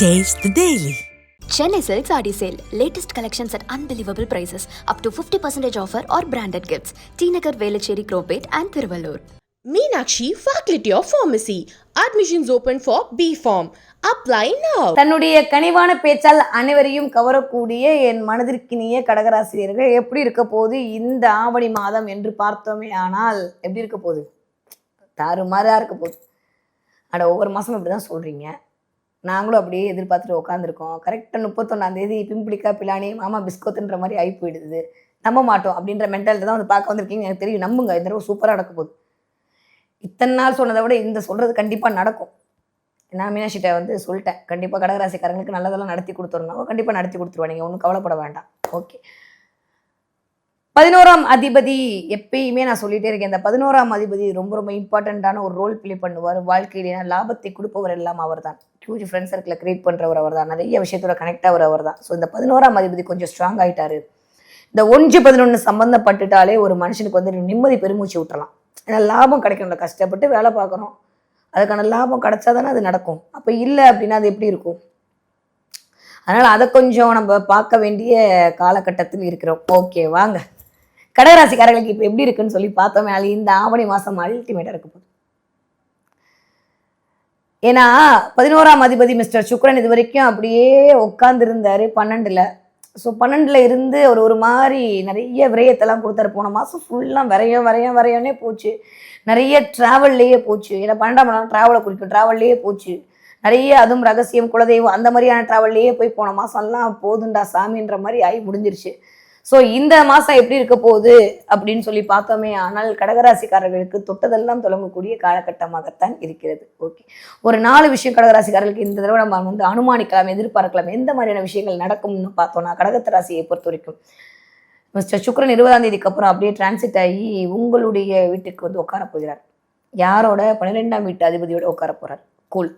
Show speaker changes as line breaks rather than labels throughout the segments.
Taste the Daily.
Chennai Silks Adi Sale. Latest collections at unbelievable prices. Up to 50% offer or branded gifts. T Nagar, Velachery, Cropate and Thiruvallur.
Meenakshi Faculty of Pharmacy. Admissions open for B Form. Apply now.
தன்னுடைய கனிவான பேச்சால் அனைவரையும் கவரக்கூடிய என் மனதிற்கினிய கடகராசிரியர்கள் எப்படி இருக்க போகுது இந்த ஆவணி மாதம் என்று பார்த்தோமே ஆனால் எப்படி இருக்க போகுது தாறுமாறா இருக்க போகுது அட ஒவ்வொரு மாதமும் இப்படி தான் சொல்கிறீங்க நாங்களும் அப்படியே எதிர்பார்த்துட்டு உட்காந்துருக்கோம் கரெக்டாக முப்பத்தொன்னாந்தேதி பிம்பிளிக்கா பிலானி மாமா பிஸ்கோத்துன்ற மாதிரி ஆகி போயிடுது. நம்ப மாட்டோம் அப்படின்ற மென்டாலிட்டி தான் வந்து பார்க்க வந்திருக்கீங்க எனக்கு தெரியும். நம்புங்க இந்த தடவை சூப்பராக நடக்க போகுது. இத்தனை நாள் சொன்னதை விட இந்த சொல்கிறது கண்டிப்பாக நடக்கும். நான் மீனாட்சிட்ட வந்து சொல்லிட்டேன். கண்டிப்பாக கடகராசிக்காரங்களுக்கு நல்லதெல்லாம் நடத்தி கொடுத்துருந்தாங்க கண்டிப்பாக நடத்தி கொடுத்துருவா நீங்கள் ஒன்றும் கவலைப்பட வேண்டாம். ஓகே பதினோராம் அதிபதி எப்பயுமே நான் சொல்லிகிட்டே இருக்கேன். இந்த பதினோராம் அதிபதி ரொம்ப ரொம்ப இம்பார்ட்டண்ட்டான ஒரு ரோல் ப்ளே பண்ணுவார். வாழ்க்கையிலேயே லாபத்தை கொடுப்பவர் எல்லாம் அவர் தான் ஹியூஜ் ஃப்ரெண்ட் சர்க்கிளை கிரியேட் பண்ணுறவர் அவர் தான் நிறைய விஷயத்தோட கனெக்ட் ஆகிற அவர் தான் ஸோ இந்த பதினோராம் அதிபதி கொஞ்சம் ஸ்ட்ராங் ஆகிட்டாரு இந்த ஒன்று பதினொன்று சம்மந்தப்பட்டுட்டாலே ஒரு மனுஷனுக்கு வந்து நிம்மதி பெருமூச்சு விட்டுறலாம் ஏன்னா லாபம் கிடைக்கணும்ல. கஷ்டப்பட்டு வேலை பார்க்குறோம் அதுக்கான லாபம் கிடைச்சா தானே அது நடக்கும். அப்போ இல்லை அப்படின்னா அது எப்படி இருக்கும்? அதனால் அதை கொஞ்சம் நம்ம பார்க்க வேண்டிய காலகட்டத்தில் இருக்கிறோம். ஓகே வாங்க. கடகராசிக்காரர்களுக்கு இப்போ எப்படி இருக்குன்னு சொல்லி பார்த்தோமே. அது இந்த ஆவணி மாதம் அல்டிமேட்டாக இருக்க போகுது. ஏன்னா பதினோராம் அதிபதி மிஸ்டர் சுக்ரன் இது வரைக்கும் அப்படியே உட்காந்துருந்தாரு பன்னெண்டில். ஸோ பன்னெண்டில் இருந்து அவர் ஒரு மாதிரி நிறைய விரயத்தெல்லாம் கொடுத்தாரு. போன மாதம் ஃபுல்லாக விரையும் விரையும் விரையோன்னே போச்சு. நிறைய ட்ராவல்லையே போச்சு. ஏன்னா பன்னெண்டாம் நாள் ட்ராவலை குறிக்கும். ட்ராவல்லையே போச்சு. நிறைய அதுவும் ரகசியம் குலதெய்வம் அந்த மாதிரியான ட்ராவல்லையே போய் போன மாதம்லாம் போதுண்டா சாமின்ற மாதிரி ஆகி முடிஞ்சிருச்சு. ஸோ இந்த மாதம் எப்படி இருக்க போகுது அப்படின்னு சொல்லி பார்த்தோமே ஆனால் கடகராசிக்காரர்களுக்கு தொட்டதெல்லாம் தொடங்கக்கூடிய காலகட்டமாகத்தான் இருக்கிறது. ஓகே ஒரு நாலு விஷயம் கடகராசிக்காரர்களுக்கு இந்த தடவை நம்ம வந்து அனுமானிக்கலாம் எதிர்பார்க்கலாம் எந்த மாதிரியான விஷயங்கள் நடக்கும்னு பார்த்தோம்னா கடகத்த ராசியை பொறுத்த வரைக்கும் மிஸ்டர் சுக்ரன் இருபதாம் தேதிக்கு அப்புறம் அப்படியே டிரான்சிட் ஆகி உங்களுடைய வீட்டுக்கு வந்து உட்கார போகிறார். யாரோட? பன்னிரெண்டாம் வீட்டு அதிபதியோட உட்கார போகிறார் கூல்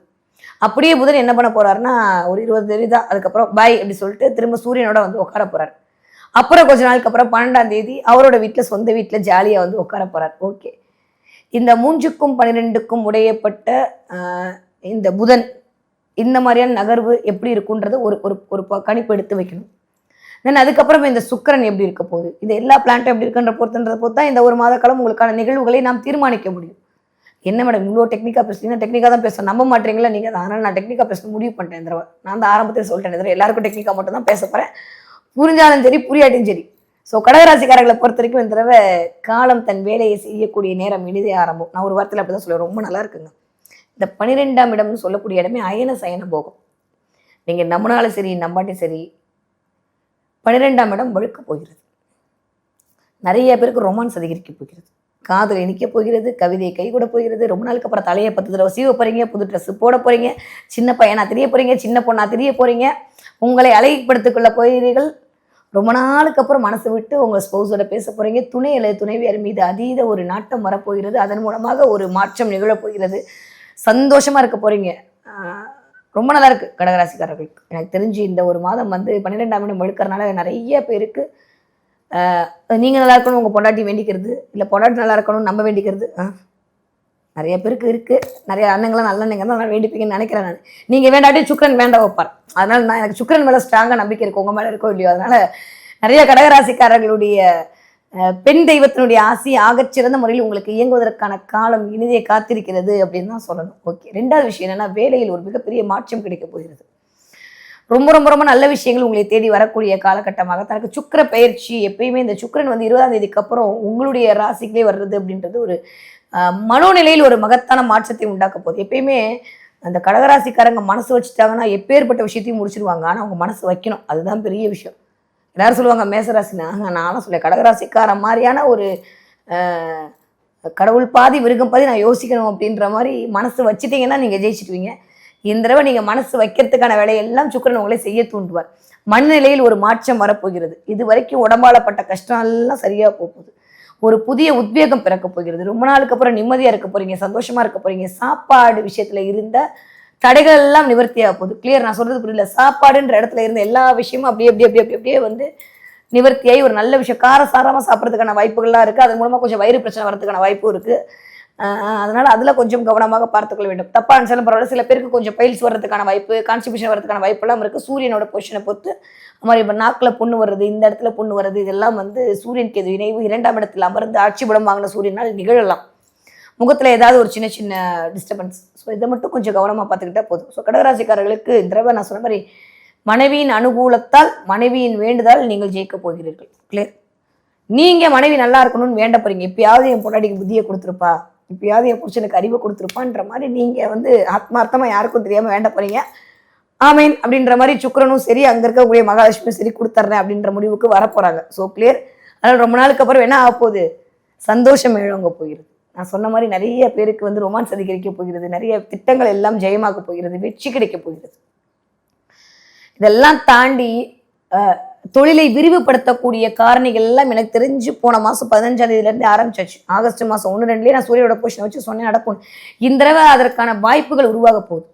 அப்படியே புதன் என்ன பண்ண போறாருன்னா ஒரு இருபது தேதி தான் அதுக்கப்புறம் பாய் அப்படி சொல்லிட்டு திரும்ப சூரியனோட வந்து உட்கார போறாரு. அப்புறம் கொஞ்ச நாளுக்கு அப்புறம் பன்னெண்டாம் தேதி அவரோட வீட்டில் சொந்த வீட்டில் ஜாலியாக வந்து உட்கார போகிறார் ஓகே. இந்த மூன்றுக்கும் பன்னிரெண்டுக்கும் உடையப்பட்ட இந்த புதன் இந்த மாதிரியான நகர்வு எப்படி இருக்குன்றது ஒரு ஒரு ஒரு ப- கணிப்பு எடுத்து வைக்கணும். தென் அதுக்கப்புறம் இந்த சுக்கரன் எப்படி இருக்க போகுது? இது எல்லா பிளான்ட்டும் எப்படி இருக்குன்ற பொறுத்துன்றத பொறுத்து தான் இந்த ஒரு மாத காலம் உங்களுக்கான நிகழ்வுகளை நாம் தீர்மானிக்க முடியும். என்ன மேடம் இவ்வளோ டெக்னிக்காக பேசுறீங்க? டெக்னிக்காக தான் பேச நம்ப மாட்டீங்களா நீங்கள் அதனால் நான் டெக்னிக்காக பேச முடிவு பண்ணிட்டேன் இந்த தடவை. நான் தான் ஆரம்பத்தில் சொல்லிட்டேன் இந்த எல்லாருக்கும் டெக்னிக்காக மட்டும் தான் பேச போகிறேன் புரிஞ்சாலும் சரி புரியாட்டியும் சரி. ஸோ கடகராசிக்காரர்களை பொறுத்த வரைக்கும் இந்த தடவை காலம் தன் வேலையை செய்யக்கூடிய நேரம் இனிதே ஆரம்பம். நான் ஒரு வார்த்தையில் அப்படி தான் சொல்லுவேன். ரொம்ப நல்லா இருக்குங்க. இந்த பன்னிரெண்டாம் இடம்னு சொல்லக்கூடிய இடமே அயன சயன போகும். நீங்கள் நம்பினாலும் சரி நம்பாட்டி சரி பன்னிரெண்டாம் இடம் வழுக்க போகிறது. நிறைய பேருக்கு ரொமான்ஸ் அதிகரிக்க போகிறது. காதல் இனிக்க போகிறது கவிதை கைகூட போகிறது ரொம்ப நாளுக்கு அப்புறம் தலையை பத்து தடவை சீவ போகிறீங்க புது ட்ரெஸ் போட போகிறீங்க சின்ன பையனா தெரிய போகிறீங்க சின்ன பொண்ணா தெரிய போகிறீங்க உங்களை அழகிப்படுத்திக்கொள்ள போகிறீர்கள். ரொம்ப நாளுக்கு அப்புறம் மனசு விட்டு உங்கள் ஸ்பௌஸோட பேச போறீங்க. துணை துணைவியார் மீது அதீத ஒரு நாட்டம் வரப்போகிறது. அதன் மூலமாக ஒரு மாற்றம் நிகழப் போகிறது. சந்தோஷமா இருக்க போறீங்க. ரொம்ப நல்லா இருக்கு கடகராசிக்காரர்களுக்கு. எனக்கு தெரிஞ்சு இந்த ஒரு மாதம் வந்து பன்னிரெண்டாம் இடம் வெளுக்கறனால நிறைய பேருக்கு நீங்கள் நல்லா இருக்கணும் உங்கள் பொண்டாட்டி வேண்டிக்கிறது. இல்லை பொண்டாட்டி நல்லா இருக்கணும் நம்ம வேண்டிக்கிறது. நிறைய பேருக்கு இருக்கு. நிறைய அண்ணங்களாம் நல்ல அண்ணங்க தான் நல்லா வேண்டிப்பீங்கன்னு நினைக்கிறேன் நான். நீங்க வேண்டாட்டி சுக்கரன் வேண்ட வைப்பார். அதனால நான் எனக்கு சுக்கரன் மேல ஸ்ட்ராங்கா நம்பிக்கை இருக்கு. உங்க மேல இருக்கோ இல்லையோ. அதனால நிறைய கடகராசிக்காரர்களுடைய பெண் தெய்வத்தினுடைய ஆசி ஆகச்சிறந்த முறையில் உங்களுக்கு இயங்குவதற்கான காலம் இனிதே காத்திருக்கிறது அப்படின்னு தான் சொல்லணும். ஓகே. ரெண்டாவது விஷயம் என்னன்னா வேலையில் ஒரு மிகப்பெரிய மாற்றம் கிடைக்க போகிறது. ரொம்ப ரொம்ப ரொம்ப நல்ல விஷயங்கள் உங்களை தேடி வரக்கூடிய காலகட்டமாக தனக்கு சுக்கர பயிற்சி எப்பயுமே இந்த சுக்கிரன் வந்து இருபதாம் தேதிக்கு அப்புறம் உங்களுடைய ராசிகளே வர்றது அப்படின்றது ஒரு மனோநிலையில் ஒரு மகத்தான மாற்றத்தை உண்டாக்க போகுது. எப்பயுமே அந்த கடகராசிக்காரங்க மனசு வச்சுட்டாங்கன்னா எப்பேற்பட்ட விஷயத்தையும் முடிச்சிருவாங்க. ஆனால் அவங்க மனசு வைக்கணும். அதுதான் பெரிய விஷயம். எல்லாரும் சொல்லுவாங்க மேசராசினா நானும் சொல்ல கடகராசிக்கார மாதிரியான ஒரு கடவுள் பாதி விருகம் பாதி நான் யோசிக்கணும் அப்படின்ற மாதிரி மனசு வச்சுட்டீங்கன்னா நீங்கள் ஜெயிச்சிடுவீங்க. இந்த தடவை நீங்கள் மனசு வைக்கிறதுக்கான வேலையெல்லாம் சுக்கரன் உங்களை செய்ய தூண்டுவார். மனநிலையில் ஒரு மாற்றம் வரப்போகிறது. இது வரைக்கும் உடம்பாலப்பட்ட கஷ்டம் எல்லாம் சரியாக போகுது. ஒரு புதிய உத்வேகம் பிறக்க போகிறது. ரொம்ப நாளுக்கு அப்புறம் நிம்மதியாக இருக்க போறீங்க சந்தோஷமா இருக்க போறீங்க. சாப்பாடு விஷயத்துல இருந்த தடைகள் எல்லாம் நிவர்த்தியாக போகுது. கிளியர் நான் சொல்றது புரியல. சாப்பாடுன்ற இடத்துல இருந்த எல்லா விஷயமும் அப்படியே அப்படியே அப்படியே அப்படியே அப்படியே வந்து நிவர்த்தியாகி ஒரு நல்ல விஷயம். காரசாரமாக சாப்பிட்றதுக்கான வாய்ப்புகள்லாம் இருக்குது அதன் மூலமாக கொஞ்சம் வயிறு பிரச்சனை வரதுக்கான வாய்ப்பும் இருக்குது அதனால் அதில் கொஞ்சம் கவனமாக பார்த்துக்கொள்ள வேண்டும். தப்பாக நினைச்சாலும் பரவாயில்ல. சில பேருக்கு கொஞ்சம் பைல்ஸ் வர்றதுக்கான வாய்ப்பு கான்ஸ்டிபியூஷன் வரதுக்கான வாய்ப்பெல்லாம் இருக்கு. சூரியனோட பொசிஷனை பொறுத்து மாதிரி இப்போ நாக்கில் புண்ணு வர்றது இந்த இடத்துல புண்ணு வர்றது இதெல்லாம் வந்து சூரியனுக்கு எது இணைவு இரண்டாம் இடத்துல அமர்ந்து ஆட்சி படம் வாங்கின சூரியனால் நிகழலாம். முகத்தில் ஏதாவது ஒரு சின்ன சின்ன டிஸ்டர்பன்ஸ் ஸோ இதை மட்டும் கொஞ்சம் கவனமாக பார்த்துக்கிட்டா போதும். ஸோ கடகராசிக்காரர்களுக்கு இந்த தடவை நான் சொன்ன மாதிரி மனைவியின் அனுகூலத்தால் மனைவியின் வேண்டுதல் நீங்கள் ஜெயிக்க போகிறீர்கள். கிளியர் நீங்கள் மனைவி நல்லா இருக்கணும்னு வேண்ட போகிறீங்க எப்பயாவது என் பொண்டாட்டிக்கு புத்தியை கொடுத்துருப்பா. இப்பயாவது என் புருஷனுக்கு அறிவு கொடுத்துருப்பான்ற மாதிரி நீங்கள் வந்து ஆத்மார்த்தமாக யாருக்கும் தெரியாமல் வேண்ட போகிறீங்க ஆமீன் அப்படின்ற மாதிரி சுக்கிரனும் சரி அங்கே இருக்கக்கூடிய மகாலட்சுமியும் சரி கொடுத்துட்றேன் அப்படின்ற முடிவுக்கு வரப்போகிறாங்க ஸோ கிளியர் அதனால் ரொம்ப நாளுக்கு அப்புறம் என்ன ஆக போகுது? சந்தோஷம் இழங்க போகிறது. நான் சொன்ன மாதிரி நிறைய பேருக்கு வந்து ரொமான்ஸ் அதிகரிக்க போகிறது நிறைய திட்டங்கள் எல்லாம் ஜெயமாக்க போகிறது வெற்றி கிடைக்க போகிறது. இதெல்லாம் தாண்டி தொழிலை விரிவுபடுத்தக்கூடிய காரணிகள் எல்லாம் எனக்கு தெரிஞ்சு போன மாசம் பதினஞ்சாம் தேதியில இருந்து ஆரம்பிச்சாச்சு. ஆகஸ்ட் மாசம் ஒன்று ரெண்டுலேயே நான் சூரியோட பொசிஷனை வச்சு சொன்னேன் நடக்கும். இந்த தடவை அதற்கான வாய்ப்புகள் உருவாக போகுது.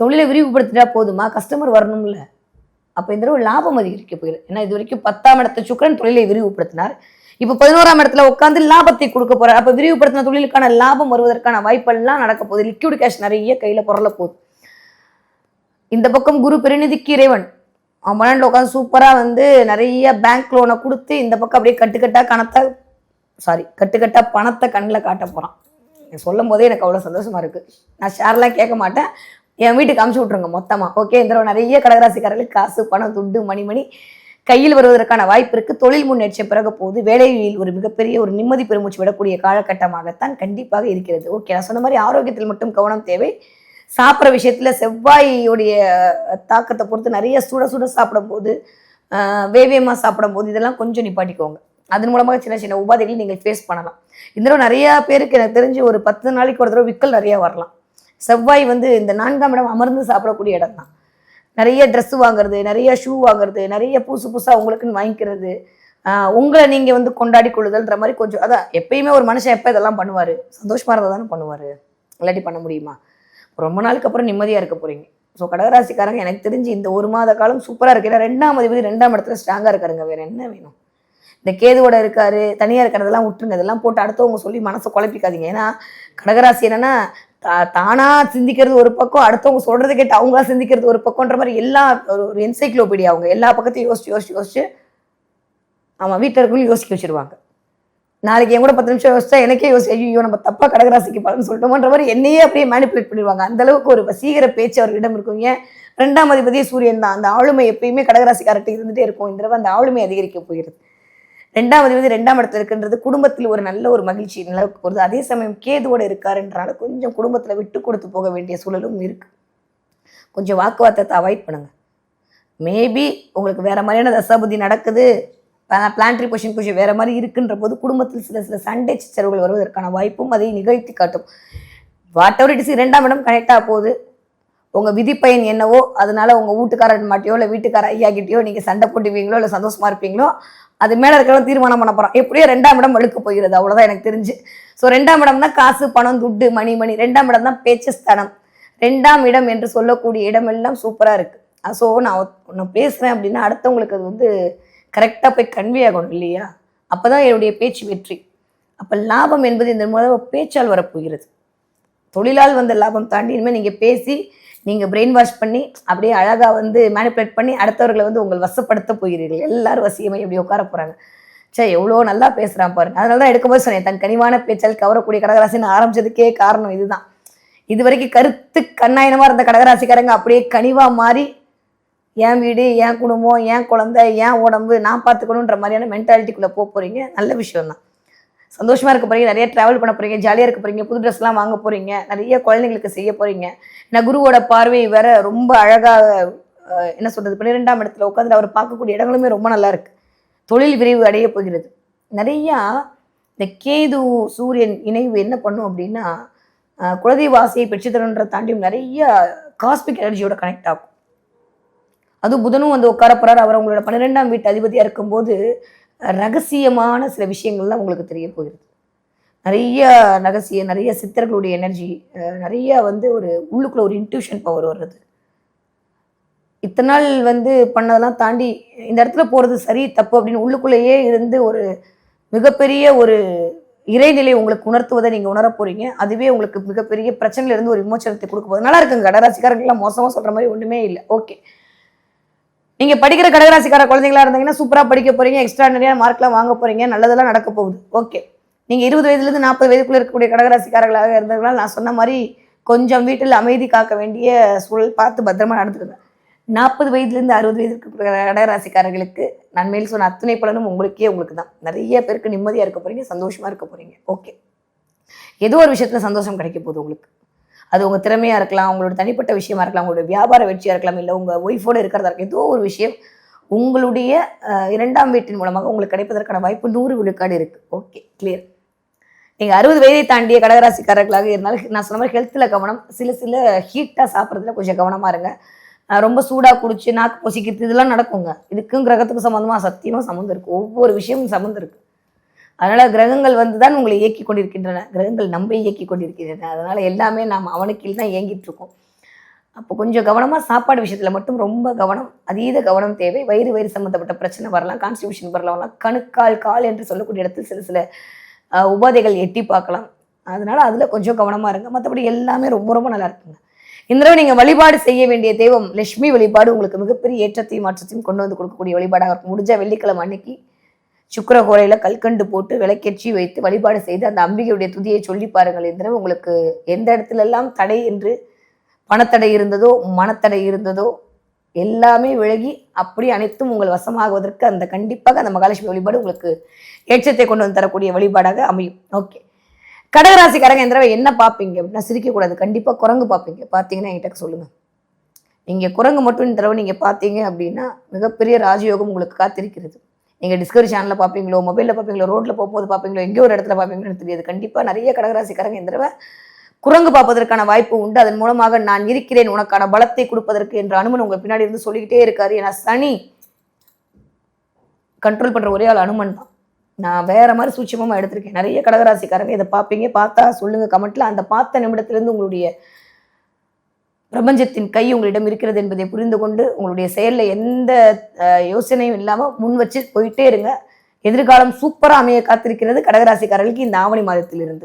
தொழிலை விரிவுபடுத்திட்டா போதுமா? கஸ்டமர் வரணும்ல. அப்போ இந்த தடவை லாபம் அதிகரிக்க போகிறது ஏன்னா இது வரைக்கும் பத்தாம் இடத்த சுக்கரன் தொழிலை விரிவுபடுத்தினார். இப்போ பதினோராம் இடத்துல உட்காந்து லாபத்தை கொடுக்க போறார். அப்போ விரிவுபடுத்தின தொழிலுக்கான லாபம் வருவதற்கான வாய்ப்பெல்லாம் நடக்க போகுது. லிக்விட் கேஷ் நிறைய கையில புரள போகுது. இந்த பக்கம் குரு பெருநிதிக்கு இறைவன் அவன் மனநில உட்காந்து சூப்பராக வந்து நிறைய பேங்க் லோனை கொடுத்து இந்த பக்கம் அப்படியே கட்டுக்கட்டாக கணத்தை சாரி கட்டுக்கட்டாக பணத்தை கண்ணில் காட்ட போகிறான் சொல்லும் போதே எனக்கு அவ்வளோ சந்தோஷமாக இருக்குது நான் ஷேர்லாம் கேட்க மாட்டேன். என் வீட்டுக்கு அமுச்சு விட்ருங்க மொத்தமாக ஓகே இந்த தடவை நிறைய கடகராசிக்காரர்களுக்கு காசு பணம் துண்டு மணி மணி கையில் வருவதற்கான வாய்ப்பு இருக்குது தொழில் முன்னேற்றம் பிறகு போது வேலையில் ஒரு மிகப்பெரிய ஒரு நிம்மதி பெருமூச்சு விடக்கூடிய காலகட்டமாகத்தான் கண்டிப்பாக இருக்கிறது. ஓகே நான் சொன்ன மாதிரி ஆரோக்கியத்தில் மட்டும் கவனம் தேவை. சாப்பிட்ற விஷயத்துல செவ்வாயோடைய தாக்கத்தை பொறுத்து நிறைய சுட சுட சாப்பிடும் போது வேவியமாக சாப்பிடும் போது இதெல்லாம் கொஞ்சம் நிப்பாட்டிக்கோங்க. அதன் மூலமாக சின்ன சின்ன உபாதைகளை நீங்கள் ஃபேஸ் பண்ணலாம். இந்த தடவை நிறைய பேருக்கு எனக்கு தெரிஞ்சு ஒரு பத்து நாளைக்கு ஒரு தடவை விக்கல் நிறைய வரலாம். செவ்வாய் வந்து இந்த நான்காம் இடம் அமர்ந்து சாப்பிடக்கூடிய இடம் தான் நிறைய ட்ரெஸ் வாங்குறது நிறைய ஷூ வாங்குறது நிறைய புதுசு புதுசாக உங்களுக்குன்னு வாங்கிக்கிறது உங்களை நீங்கள் வந்து கொண்டாடி கொள்ளுதல்ன்ற மாதிரி கொஞ்சம் அதான் எப்பயுமே ஒரு மனுஷன் எப்போ இதெல்லாம் பண்ணுவார்? சந்தோஷமாக இருந்தால் தானே பண்ணுவார்? இல்லாட்டி பண்ண முடியுமா? ரொம்ப நாளுக்கு அப்புறம் நிம்மதியாக இருக்க போகிறீங்க ஸோ கடகராசிக்காரங்க எனக்கு தெரிஞ்சு இந்த ஒரு மாத காலம் சூப்பராக இருக்கு. ஏன்னா ரெண்டாம் அதிபதி ரெண்டாம் இடத்துல ஸ்ட்ராங்காக இருக்காருங்க. வேறு என்ன வேணும்? இந்த கேதுவோட இருக்காரு தனியாக இருக்கிறதெல்லாம் விட்டுருங்க. இதெல்லாம் போட்டு அடுத்தவங்க சொல்லி மனசை குழப்பிக்காதீங்க. ஏன்னா கடகராசி என்னன்னா தா- தானாக சிந்திக்கிறது ஒரு பக்கம் அடுத்தவங்க சொல்கிறது கேட்டு அவங்களா சிந்திக்கிறது ஒரு பக்கம்ன்ற மாதிரி எல்லா ஒரு ஒரு என்சைக்ளோபீடியா அவங்க எல்லா பக்கத்தையும் யோசிச்சு யோசிச்சு யோசிச்சு அவன் வீட்டில் இருக்கவங்களும் யோசிக்க வச்சிருவாங்க. நாளைக்கு என் கூட பத்து நிமிஷம் யோசிச்சா எனக்கே யோசிச்சு ஐயோ நம்ம தப்பா கடகராசிக்கு பலன் சொல்லிட்டோமன்ற மாதிரி என்னையே அப்படியே மேனிப்புலேட் பண்ணிடுவாங்க. அந்த அளவுக்கு ஒரு வசீகர பேச்சு அவர்களிடம் இருக்குங்க ரெண்டாம் அதிபதியே சூரியன் தான். அந்த ஆளுமை எப்பயுமே கடகராசிக்காரர்கிட்ட இருந்துட்டே இருக்கும். இந்த தடவை அந்த ஆளுமை அதிகரிக்க போகிறது. ரெண்டாம் அதிபதி ரெண்டாம் இடத்துல இருக்குன்றது குடும்பத்தில் ஒரு நல்ல ஒரு மகிழ்ச்சி நிலவுக்கு போகிறது அதே சமயம் கேதுவோட இருக்காருன்றனால கொஞ்சம் குடும்பத்தில் விட்டு கொடுத்து போக வேண்டிய சூழலும் இருக்கு. கொஞ்சம் வாக்குவாதத்தை அவாய்ட் பண்ணுங்க. மேபி உங்களுக்கு வேற மாதிரியான தசாபுதி நடக்குது. பிளான்ட்ரி பொசிஷன் கொஞ்சம் வேற மாதிரி இருக்குன்ற போது குடும்பத்தில் சில சில சண்டை சிச்சரவுகள் வருவதற்கான வாய்ப்பும் அதை நிகழ்த்தி காட்டும். வாட் எவர் இட் இஸ் இரண்டாம் இடம் கனெக்ட் ஆக போகுது. உங்கள் விதிப்பயன் என்னவோ அதனால உங்கள் வீட்டுக்காரன் மாட்டியோ இல்லை வீட்டுக்கார ஐயா கிட்டயோ நீங்கள் சண்டை போட்டுவீங்களோ இல்லை சந்தோஷமா இருப்பீங்களோ அது மேலே இருக்கிறவங்க தீர்மானம் பண்ண போகிறோம் எப்படியோ ரெண்டாம் இடம் வழுக்க போகிறது அவ்வளோதான் எனக்கு தெரிஞ்சு. ஸோ ரெண்டாம் இடம் தான் காசு பணம் துட்டு மணி மணி ரெண்டாம் இடம் தான் பேச்சஸ்தானம் ரெண்டாம் இடம் என்று சொல்லக்கூடிய இடமெல்லாம் சூப்பராக இருக்குது ஸோ நான் ஒன்று பேசுகிறேன் அப்படின்னா அடுத்தவங்களுக்கு அது வந்து கரெக்டாக போய் கன்வே ஆகணும் இல்லையா? அப்போ தான் என்னுடைய பேச்சு வெற்றி. அப்போ லாபம் என்பது இந்த மூலம் பேச்சால் வரப்போகிறது. தொழிலால் வந்த லாபம் தாண்டி இனிமேல் நீங்கள் பேசி நீங்கள் பிரெயின் வாஷ் பண்ணி அப்படியே அழகாக வந்து மேனிப்புலேட் பண்ணி அடுத்தவர்களை வந்து உங்கள் வசப்படுத்த போகிறீர்கள். எல்லாரும் வசியமாக இப்படி உட்கார போகிறாங்க சே எவ்வளோ நல்லா பேசுகிறான் பாருங்க அதனால தான் எடுக்கும்போது சொன்னேன் தன் கனிவான பேச்சால் கவரக்கூடிய கடகராசின்னு ஆரம்பிச்சதுக்கே காரணம் இதுதான். இது வரைக்கும் கருத்து கண்ணாயனமாக இருந்த கடகராசிக்காரங்க அப்படியே கனிவாக மாறி என் வீடு என் குடும்பம் என் குழந்தை என் உடம்பு நான் பார்த்துக்கணுன்ற மாதிரியான மென்டாலிட்டிக்குள்ளே போக போகிறீங்க நல்ல விஷயம் தான் சந்தோஷமாக இருக்க போகிறீங்க நிறைய ட்ராவல் பண்ண போகிறீங்க ஜாலியாக இருக்க போகிறீங்க புது ட்ரெஸ்லாம் வாங்க போகிறீங்க நிறைய குழந்தைங்களுக்கு செய்ய போகிறீங்க நான் குருவோட பார்வை வேற ரொம்ப அழகாக என்ன சொல்கிறது பன்னிரெண்டாம் இடத்துல உட்காந்து அவர் பார்க்கக்கூடிய இடங்களுமே ரொம்ப நல்லா இருக்குது தொழில் விரைவு அடைய போகிறது. நிறையா இந்த கேது சூரியன் இணைவு என்ன பண்ணும் அப்படின்னா அஹ், குலதெய்வ ஆசையை பெற்றுத்தரன்ற தாண்டியும் நிறைய காஸ்மிக் எனர்ஜியோட கனெக்ட் ஆகும். அதுவும் புதனும் வந்து உட்கார போறாரு. அவர் அவங்களோட பன்னிரெண்டாம் வீட்டு அதிபதியா இருக்கும்போது ரகசியமான சில விஷயங்கள்லாம் உங்களுக்கு தெரிய போகிறது. நிறைய ரகசிய நிறைய சித்தர்களுடைய எனர்ஜி நிறைய வந்து ஒரு உள்ளுக்குள்ள ஒரு இன்ட்யூஷன் பவர் வர்றது. இத்தனை நாள் வந்து பண்ணதெல்லாம் தாண்டி இந்த இடத்துல போறது சரி தப்பு அப்படின்னு உள்ளுக்குள்ளேயே இருந்து ஒரு மிகப்பெரிய ஒரு இறைநிலை உங்களுக்கு உணர்த்துவதை நீங்க உணர போறீங்க. அதுவே உங்களுக்கு மிகப்பெரிய பிரச்சனையில இருந்து ஒரு விமோச்சனத்தை கொடுக்க போகுது. நல்லா இருக்குங்க. கடராசிக்காரர்கள்லாம் மோசமா சொல்ற மாதிரி ஒண்ணுமே இல்லை. ஓகே நீங்க படிக்கிற கடகராசிக்கார குழந்தைங்களா இருந்தீங்கன்னா சூப்பரா படிக்க போறீங்க எக்ஸ்ட்ரா நிறைய மார்க்லாம் வாங்க போறீங்க நல்லதெல்லாம் நடக்க போகுது. ஓகே நீங்க இருபது வயதுல இருந்து நாற்பது வயதுக்குள்ள இருக்கக்கூடிய கடகராசிக்காரர்களாக இருந்ததுனால நான் சொன்ன மாதிரி கொஞ்சம் வீட்டில் அமைதி காக்க வேண்டிய சூழல் பார்த்து பத்திரமா நடந்துருங்க நாற்பது வயதுலேருந்து அறுபது வயது இருக்கிற கடகராசிக்காரர்களுக்கு நன்மையில் சொன்ன அத்தனை பலனும் உங்களுக்கே உங்களுக்கு தான் நிறைய பேருக்கு நிம்மதியாக இருக்க போறீங்க சந்தோஷமா இருக்க போறீங்க. ஓகே ஏதோ ஒரு விஷயத்துல சந்தோஷம் கிடைக்க போகுது உங்களுக்கு. அது உங்கள் திறமையாக இருக்கலாம் உங்களோட தனிப்பட்ட விஷயமா இருக்கலாம் உங்களோட வியாபார வெற்றியாக இருக்கலாம் இல்லை உங்கள் ஒய்ஃபோட இருக்கிறதா இருக்கலாம் ஏதோ ஒரு விஷயம் உங்களுடைய இரண்டாம் வீட்டின் மூலமாக உங்களுக்கு கிடைப்பதற்கான வாய்ப்பு நூறு விழுக்காடு இருக்குது ஓகே கிளியர் நீங்கள் அறுபது வயதை தாண்டிய கடகராசிக்காரர்களாக இருந்தாலும் நான் சொன்ன மாதிரி ஹெல்த்தில் கவனம் சில சில ஹீட்டாக சாப்பிட்றதுல கொஞ்சம் கவனமாக இருங்க. ரொம்ப சூடாக குடிச்சு நாக்கு பொசிக்கிறது இதெல்லாம் நடக்குங்க. இதுக்கும் கிரகத்துக்கு சம்மந்தமாக சத்தியமாக சம்மந்தம் இருக்குது ஒவ்வொரு விஷயமும் சம்மந்தம் இருக்குது அதனால கிரகங்கள் வந்து தான் உங்களை இயக்கி கொண்டிருக்கின்றன. கிரகங்கள் நம்ம இயக்கி கொண்டிருக்கின்றன. அதனால எல்லாமே நாம் அவனுக்கீழ் தான் இயங்கிட்டு இருக்கோம். அப்போ கொஞ்சம் கவனமாக சாப்பாடு விஷயத்தில் மட்டும் ரொம்ப கவனம் அதீத கவனம் தேவை. வயிறு வயிறு சம்மந்தப்பட்ட பிரச்சனை வரலாம் கான்ஸ்டிபியூஷன் வரலாம். கணுக்கால் கால் என்று சொல்லக்கூடிய இடத்தில் சில சில உபாதைகள் எட்டி பார்க்கலாம். அதனால அதில் கொஞ்சம் கவனமாக இருங்க. மற்றபடி எல்லாமே ரொம்ப ரொம்ப நல்லா இருக்குங்க. இந்த தடவை நீங்கள் வழிபாடு செய்ய வேண்டிய தெய்வம் லட்சுமி வழிபாடு உங்களுக்கு மிகப்பெரிய ஏற்றத்தையும் மாற்றத்தையும் கொண்டு வந்து கொடுக்கக்கூடிய வழிபாடாக இருக்கும். முடிஞ்ச வெள்ளிக்கிழமை அன்னைக்கு சுக்கரகோரையில கல்கண்டு போட்டு விளக்கேற்றி வைத்து வழிபாடு செய்து அந்த அம்பிகையுடைய துதியை சொல்லி பாருங்கள் இந்த தடவை உங்களுக்கு எந்த இடத்துல எல்லாம் தடை என்று பணத்தடை இருந்ததோ மனத்தடை இருந்ததோ எல்லாமே விலகி அப்படி அனைத்தும் உங்கள் வசமாகுவதற்கு அந்த கண்டிப்பாக அந்த மகாலட்சுமி வழிபாடு உங்களுக்கு ஏற்றத்தை கொண்டு வந்து தரக்கூடிய வழிபாடாக அமையும். ஓகே கடகராசிக்காரங்க இந்த தடவை என்ன பார்ப்பீங்க அப்படின்னா சிரிக்கக்கூடாது. கண்டிப்பாக குரங்கு பார்ப்பீங்க. பார்த்தீங்கன்னா என்கிட்ட சொல்லுங்க. நீங்கள் குரங்கு மட்டும் இந்த தடவை நீங்கள் பார்த்தீங்க அப்படின்னா மிகப்பெரிய ராஜயோகம் உங்களுக்கு காத்திருக்கிறது. நீங்கள் டிஸ்கவரி சேனலில் பார்ப்பீங்களோ மொபைலில் பார்ப்பீங்களோ ரோட்டில் போகும்போது பார்ப்பீங்களோ எங்கேயோ ஒரு இடத்துல பார்ப்பீங்களோ தெரியாது. கண்டிப்பாக நிறைய கடகராசிக்காரங்க இந்த தடவை குரங்கு பார்ப்பதற்கான வாய்ப்பு உண்டு. அதன் மூலமாக நான் இருக்கிறேன் உனக்கான பலத்தை கொடுப்பதற்கு என்ற அனுமன் உங்கள் பின்னாடி இருந்து சொல்லிக்கிட்டே இருக்காரு. ஏன்னா சனி கண்ட்ரோல் பண்ணுற ஒரே ஆள் அனுமன் தான். நான் வேற மாதிரி சூட்சமாக எடுத்திருக்கேன். நிறைய கடகராசிக்காரங்க இதை பார்ப்பீங்க. பார்த்தா சொல்லுங்க கமெண்ட்ல அந்த பார்த்த நிமிடத்திலிருந்து உங்களுடைய பிரபஞ்சத்தின் கை உங்களிடம் இருக்கிறது என்பதை புரிந்து கொண்டு உங்களுடைய செயலில் எந்த யோசனையும் இல்லாமல் முன் வச்சு போயிட்டே இருங்க. எதிர்காலம் சூப்பராக அமைய காத்திருக்கிறது கடகராசிக்காரர்களுக்கு இந்த ஆவணி மாதத்திலிருந்து.